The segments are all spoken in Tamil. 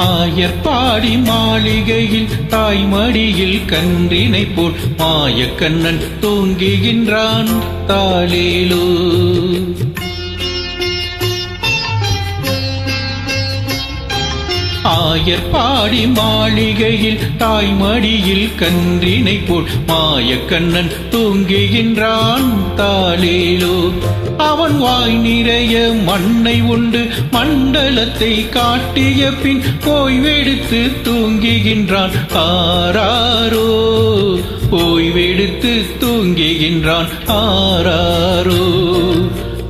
ஆயர்பாடி மாளிகையில் தாய்மடியில் கன்றினை போல் மாயக்கண்ணன் தூங்குகின்றான் தாலேலோ ஆயர்பாடி மாளிகையில் தாய்மடியில் கன்றினை போல் மாயக்கண்ணன் தூங்குகின்றான் தாளேலோ. அவன் வாய் நிறைய மண்ணை உண்டு மண்டலத்தை காட்டிய பின் ஓய்வெடுத்து தூங்குகின்றான். ஆராரோ. ஓய்வெடுத்து தூங்குகின்றான். ஆராரோ.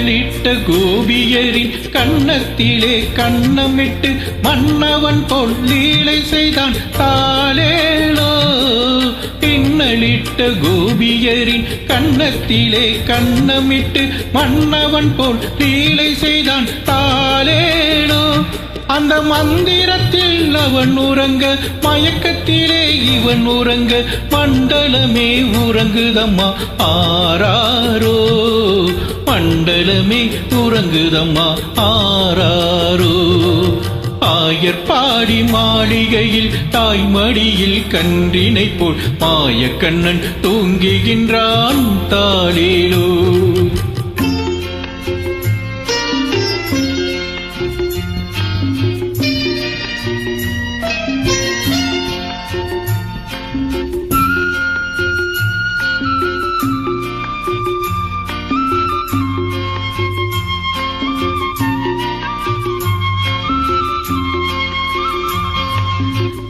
பின்னலிட்ட கோபியரின் கண்ணத்திலே கண்ணமிட்டு மன்னவன் பொல்லீலை செய்தான் தாளேலோ பின்னலிட்ட கோபியரின் கண்ணத்திலே கண்ணமிட்டு மன்னவன் போல் லீலை செய்தான் தாளேலோ அந்த மந்திரத்தில் அவன் உறங்க மயக்கத்திலே இவன் உறங்க மண்டலமே உறங்குதம்மா. ஆராரோ மண்டலமே உறங்குதம்மா. ஆராரோ ஆயர்பாடி மாளிகையில் தாய்மடியில் கன்றினை போல் மாயக்கண்ணன் தூங்குகின்றான் தாளேலோ.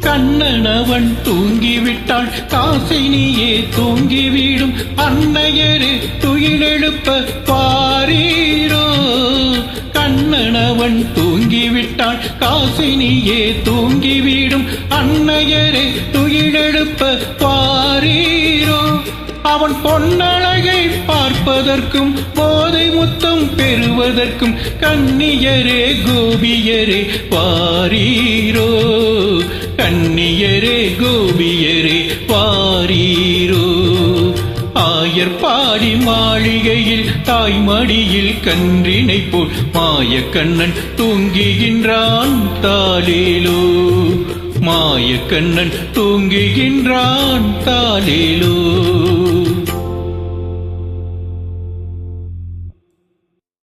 கண்ணனவன் தூங்கிவிட்டாள் காசினியே தூங்கிவிடும். அன்னையரே துயிலெழுப்ப பாரீரோ. கண்ணனவன் தூங்கிவிட்டாள் காசினியே தூங்கிவிடும். அன்னையரே துயிலெழுப்ப பாரீரோ. அவன் பொன்னழகை பார்ப்பதற்கும் போதை முத்தம் பெறுவதற்கும் கன்னியரே கோபியரே பாரீரோ. கண்ணியரே கோபியரே பாரீரோ. ஆயர் பாடி மாளிகையில் தாய் மடியில் கன்றினை போல் மாய கண்ணன் தூங்குகின்றான் தாலேலோ மாய கண்ணன் தூங்குகின்றான் தாலேலோ